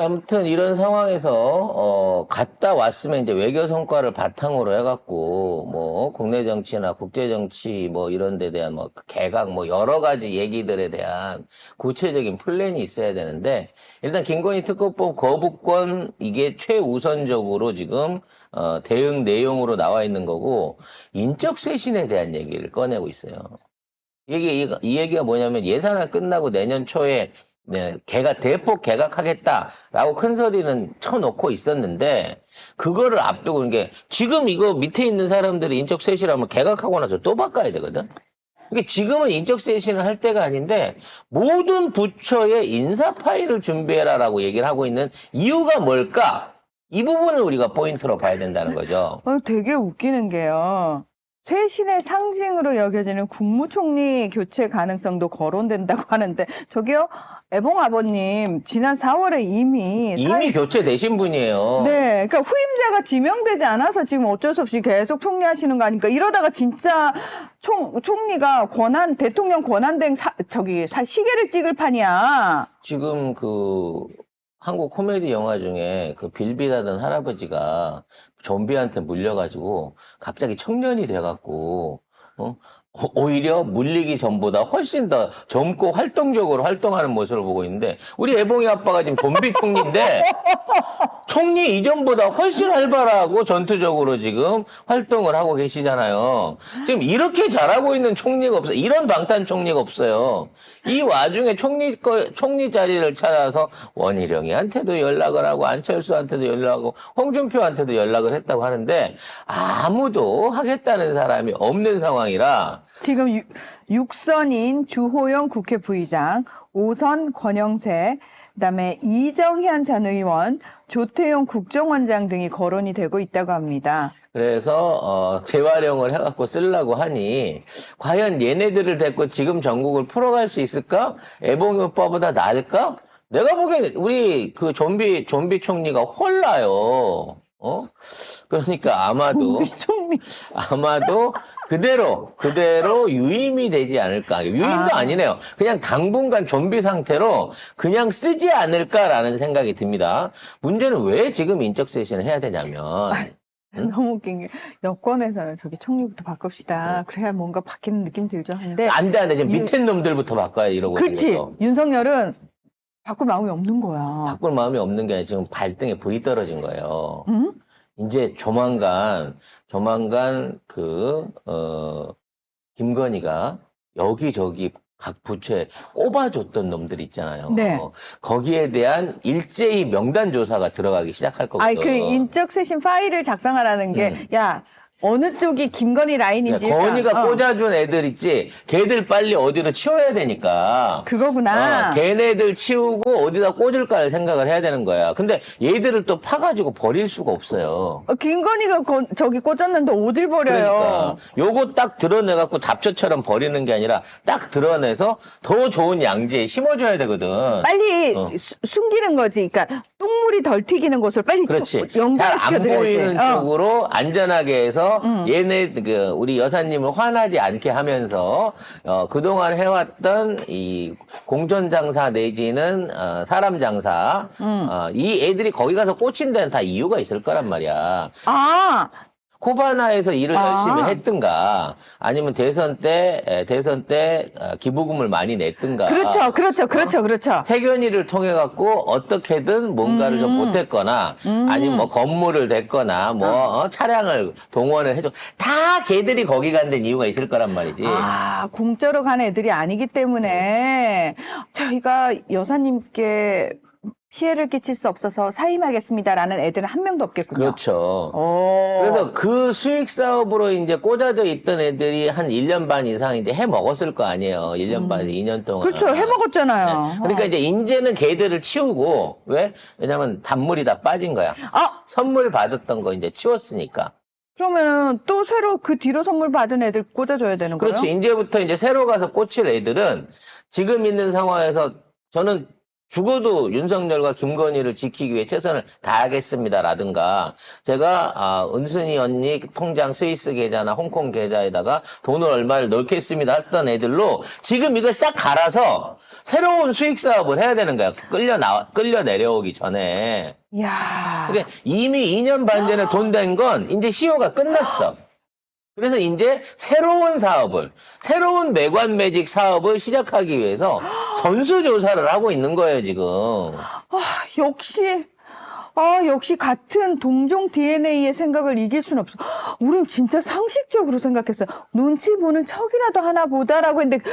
아무튼 이런 상황에서 어 갔다 왔으면 이제 외교 성과를 바탕으로 해갖고 뭐 국내 정치나 국제 정치 뭐 이런 데 대한 뭐 개각 뭐 여러 가지 얘기들에 대한 구체적인 플랜이 있어야 되는데 일단 김건희 특검법 거부권 이게 최우선적으로 지금 어 대응 내용으로 나와 있는 거고 인적 쇄신에 대한 얘기를 꺼내고 있어요. 이게 이, 이 얘기가 뭐냐면 예산안 끝나고 내년 초에 네, 개가 대폭 개각하겠다라고 큰 소리는 쳐놓고 있었는데 그거를 앞두고 이게 지금 이거 밑에 있는 사람들이 인적 쇄신하면 개각하고 나서 또 바꿔야 되거든. 그러니까 지금은 인적 쇄신을 할 때가 아닌데 모든 부처의 인사 파일을 준비해라라고 얘기를 하고 있는 이유가 뭘까? 이 부분을 우리가 포인트로 봐야 된다는 거죠. 어, 되게 웃기는 게요. 쇄신의 상징으로 여겨지는 국무총리 교체 가능성도 거론된다고 하는데 저기요 애봉 아버님 지난 4월에 이미 이미 사회- 교체되신 분이에요. 네, 그러니까 후임자가 지명되지 않아서 지금 어쩔 수 없이 계속 총리하시는 거 아닙니까? 이러다가 진짜 총 총리가 권한 대통령 권한대행 사, 저기 사- 시계를 찍을 판이야. 지금 그 한국 코미디 영화 중에 그 빌빌하던 할아버지가 좀비한테 물려가지고 갑자기 청년이 돼갖고 어? 오- 오히려 물리기 전보다 훨씬 더 젊고 활동적으로 활동하는 모습을 보고 있는데 우리 애봉이 아빠가 지금 좀비 총리인데 총리 이전보다 훨씬 활발하고 전투적으로 지금 활동을 하고 계시잖아요. 지금 이렇게 잘하고 있는 총리가 없어요. 이런 방탄 총리가 없어요. 이 와중에 총리 거, 총리 자리를 찾아서 원희룡이한테도 연락을 하고 안철수한테도 연락하고 홍준표한테도 연락을 했다고 하는데 아무도 하겠다는 사람이 없는 상황이라 지금 유- 육선인 주호영 국회 부의장, 오선 권영세, 그다음에 이정현 전 의원, 조태용 국정원장 등이 거론이 되고 있다고 합니다. 그래서 어, 재활용을 해갖고 쓰려고 하니 과연 얘네들을 데리고 지금 전국을 풀어갈 수 있을까? 애봉이 오빠보다 나을까? 내가 보기엔 우리 그 좀비 좀비 총리가 홀라요. 어? 그러니까 아마도 아마도 그대로 그대로 유임이 되지 않을까 유임도 아. 아. 니네요 그냥 당분간 좀비 상태로 그냥 쓰지 않을까라는 생각이 듭니다 문제는 왜 지금 인적 쇄신을 해야 되냐면 너무 웃긴 게 여권에서는 저기 총리부터 바꿉시다. 그래야 뭔가 바뀌는 느낌 들죠. 근데 안돼 안돼 지금 이- 밑에 놈들부터 바꿔야 이러고 그렇지 있어요. 윤석열은 바꿀 마음이 없는 거야. 바꿀 마음이 없는 게 아니라 지금 발등에 불이 떨어진 거예요 응? 이제 조만간 조만간 그 어, 김건희가 여기저기 각 부처에 꼽아줬던 놈들 있잖아요. 네. 거기에 대한 일제히 명단 조사가 들어가기 시작할 거거든. 아니 그 인적 쇄신 파일을 작성하라는 게 음. 야 어느 쪽이 김건희 라인인지 건희가 어, 꽂아준 애들 있지. 걔들 빨리 어디로 치워야 되니까. 그거구나. 어, 걔네들 치우고 어디다 꽂을까를 생각을 해야 되는 거야. 근데 얘들을 또 파가지고 버릴 수가 없어요. 어, 김건희가 거- 저기 꽂았는데 어딜 버려요? 그러니까 요거 딱 드러내갖고 잡초처럼 버리는 게 아니라 딱 드러내서 더 좋은 양지에 심어줘야 되거든. 빨리 어. 수- 숨기는 거지. 그러니까 똥물이 덜 튀기는 곳을 빨리 그렇지. 좀 영장을 잘안 시켜드려야지. 보이는 어. 음. 쪽으로 안전하게 해서 얘네 그 우리 여사님을 화나지 않게 하면서 어, 그동안 해왔던 이 공천 장사 내지는 어, 사람 장사 음. 어, 이 애들이 거기 가서 꽂힌 데는 다 이유가 있을 거란 말이야. 아, 코바나에서 일을 아. 열심히 했든가 아니면 대선 때 에, 대선 때 어, 기부금을 많이 냈든가. 그렇죠, 그렇죠, 그렇죠, 그렇죠. 태견이를 통해 갖고 어떻게든 뭔가를 좀 보탰거나 아니면 뭐 건물을 댔거나 뭐 어, 차량을 동원을 해줘. 다 걔들이 거기 간 데는 이유가 있을 거란 말이지. 아, 공짜로 간 애들이 아니기 때문에. 저희가 여사님께 피해를 끼칠 수 없어서 사임하겠습니다라는 애들은 한 명도 없겠군요. 그렇죠. 오. 그래서 그 수익 사업으로 이제 꽂아져 있던 애들이 한 1년 반 이상 이제 해 먹었을 거 아니에요. 1년 반, 2년 동안. 그렇죠. 해 먹었잖아요. 네. 그러니까 이제 이제는 걔들을 치우고 왜? 왜냐면 단물이 다 빠진 거야. 아, 선물 받았던 거 이제 치웠으니까. 그러면은 또 새로 그 뒤로 선물 받은 애들 꽂아줘야 되는 거예요? 그렇지. 이제부터 이제 새로 가서 꽂힐 애들은 지금 있는 상황에서 저는 죽어도 윤석열과 김건희를 지키기 위해 최선을 다하겠습니다라든가 제가 아, 은순이 언니 통장 스위스 계좌나 홍콩 계좌에다가 돈을 얼마를 넣겠습니다 했던 애들로 지금 이거 싹 갈아서 새로운 수익 사업을 해야 되는 거야. 끌려 나와 끌려 내려오기 전에. 야. 그러니까 이미 2년 반 전에 돈 된 건 이제 시효가 끝났어. 그래서 이제 새로운 사업을, 새로운 매관 매직 사업을 시작하기 위해서 전수 조사를 하고 있는 거예요, 지금. 아, 역시, 아, 역시 같은 동종 DNA의 생각을 이길 수는 없어. 우린 진짜 상식적으로 생각했어요. 눈치 보는 척이라도 하나 보다라고 했는데,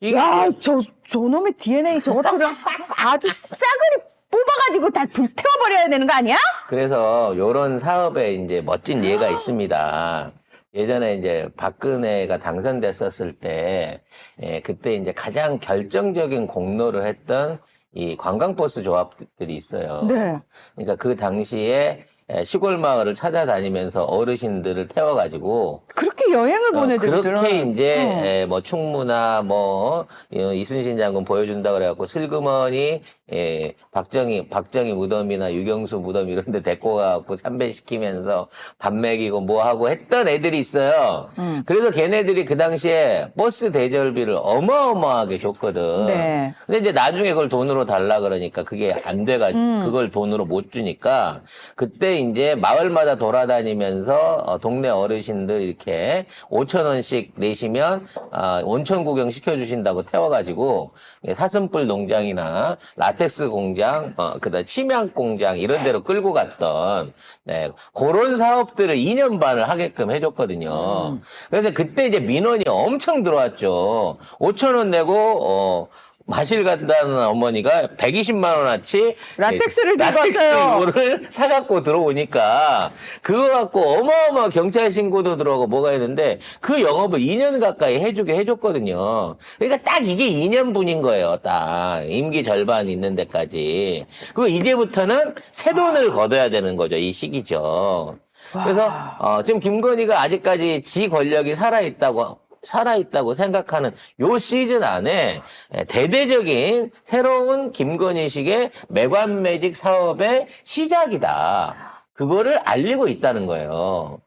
이게 야, 저, 저놈의 DNA 저것들은 아주 싸그리 뽑아가지고 다 불태워버려야 되는 거 아니야? 그래서 요런 사업에 이제 멋진 예가 있습니다. 예전에 이제 박근혜가 당선됐었을 때, 예, 그때 이제 가장 결정적인 공로를 했던 이 관광버스 조합들이 있어요. 네. 그러니까 그 당시에 에, 시골 마을을 찾아다니면서 어르신들을 태워가지고 그렇게 여행을 어, 보내드리더라. 그렇게 이제 어. 에, 뭐 충무나 뭐 어, 이순신 장군 보여준다 그래갖고 슬그머니 예, 박정희 박정희 무덤이나 유경수 무덤 이런 데 데리고 가갖고 참배시키면서 밥 먹이고 뭐 하고 했던 애들이 있어요. 음. 그래서 걔네들이 그 당시에 버스 대절비를 어마어마하게 줬거든. 네. 근데 이제 나중에 그걸 돈으로 달라 그러니까 그게 안 돼가 음. 그걸 돈으로 못 주니까 그때 이제 마을마다 돌아다니면서 어, 동네 어르신들 이렇게 5천 원씩 내시면 아, 온천 구경 시켜주신다고 태워가지고 예, 사슴뿔 농장이나 라텍스 공장, 어, 그다음 침향 공장 이런 데로 끌고 갔던 네, 그런 사업들을 2년 반을 하게끔 해줬거든요. 그래서 그때 이제 민원이 엄청 들어왔죠. 5천 원 내고 어, 마실 간다는 어머니가 120만 원어치 라텍스를 들고 라텍스 왔어요. 이거를 사갖고 들어오니까 그거 갖고 어마어마 경찰 신고도 들어가고 뭐가 했는데 그 영업을 2년 가까이 해주게 해줬거든요. 그러니까 딱 이게 2년 분인 거예요. 딱 임기 절반 있는 데까지. 그리고 이제부터는 새 돈을 걷어야 되는 거죠. 이 시기죠. 그래서 어, 지금 김건희가 아직까지 지 권력이 살아있다고 살아있다고 생각하는 요 시즌 안에 대대적인 새로운 김건희식의 매관 매직 사업의 시작이다. 그거를 알리고 있다는 거예요.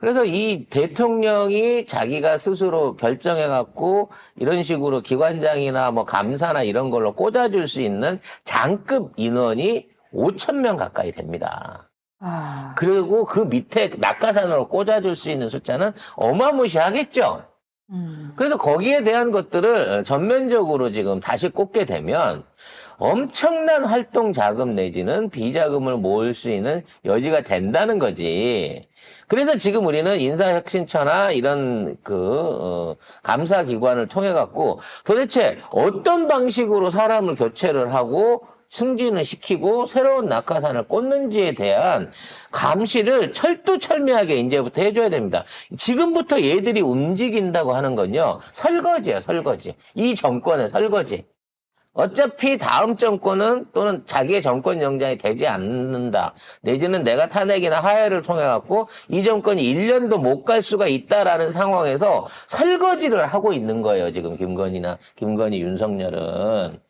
그래서 이 대통령이 자기가 스스로 결정해갖고 이런 식으로 기관장이나 뭐 감사나 이런 걸로 꽂아줄 수 있는 장급 인원이 5천 명 가까이 됩니다. 아, 그리고 그 밑에 낙하산으로 꽂아줄 수 있는 숫자는 어마무시하겠죠. 음. 그래서 거기에 대한 것들을 전면적으로 지금 다시 꽂게 되면 엄청난 활동 자금 내지는 비자금을 모을 수 있는 여지가 된다는 거지. 그래서 지금 우리는 인사혁신처나 이런 그 어, 감사 기관을 통해 갖고 도대체 어떤 방식으로 사람을 교체를 하고 승진을 시키고 새로운 낙하산을 꽂는지에 대한 감시를 철두철미하게 이제부터 해줘야 됩니다. 지금부터 얘들이 움직인다고 하는 건요 설거지예요 설거지 이 정권의 설거지 어차피 다음 정권은 또는 자기의 정권 영장이 되지 않는다. 내지는 내가 탄핵이나 하해를 통해 갖고 이 정권이 1년도 못 갈 수가 있다라는 상황에서 설거지를 하고 있는 거예요. 지금 김건희나 김건희 윤석열은.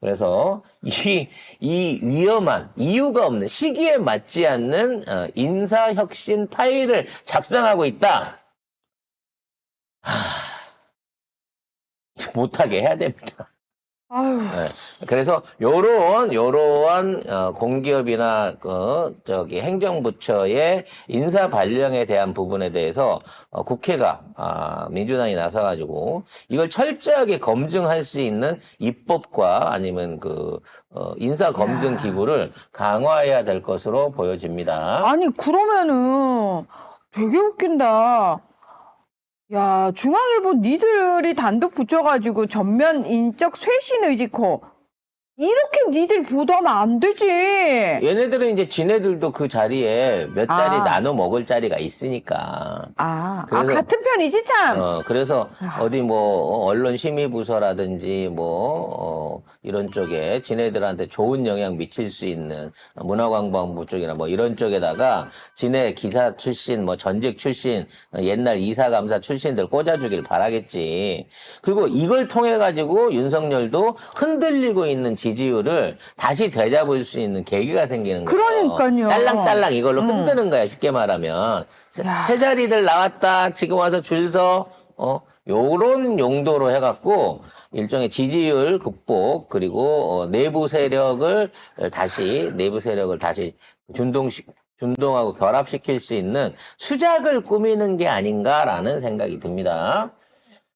그래서 이, 이 위험한 이유가 없는 시기에 맞지 않는 어, 인사혁신 파일을 작성하고 있다. 하... 못하게 해야 됩니다. 아유, 네. 그래서 요런 요러한 어, 공기업이나 그 저기 행정부처의 인사 발령에 대한 부분에 대해서 어, 국회가 아, 민주당이 나서가지고 이걸 철저하게 검증할 수 있는 입법과 아니면 그 어, 인사 검증 야. 기구를 강화해야 될 것으로 보여집니다. 아니, 그러면은 되게 웃긴다. 야, 중앙일보 니들이 단독 붙여가지고 전면 인적 쇄신 의지코. 이렇게 니들 보도하면 안 되지. 얘네들은 이제 지네들도 그 자리에 몇 자리 아. 나눠 먹을 자리가 있으니까. 아, 아 그래서- 같은 편이지 참. 어, 그래서 아. 어디 뭐 어, 언론 심의 부서라든지 뭐 어, 이런 쪽에 지네들한테 좋은 영향 미칠 수 있는 문화관광부 쪽이나 뭐 이런 쪽에다가 지네 기사 출신 뭐 전직 출신 어, 옛날 이사 감사 출신들 꽂아주길 바라겠지. 그리고 이걸 통해 가지고 윤석열도 흔들리고 있는 지지율을 다시 되잡을 수 있는 계기가 생기는 거예요. 그러니까요. 딸랑딸랑 이걸로 음. 흔드는 거야 쉽게 말하면 세- 야. 세 자리들 나왔다 지금 와서 줄서 어 요런 용도로 해갖고 일종의 지지율 극복 그리고 어, 내부 세력을 다시 내부 세력을 다시 준동시 준동하고 결합시킬 수 있는 수작을 꾸미는 게 아닌가라는 생각이 듭니다.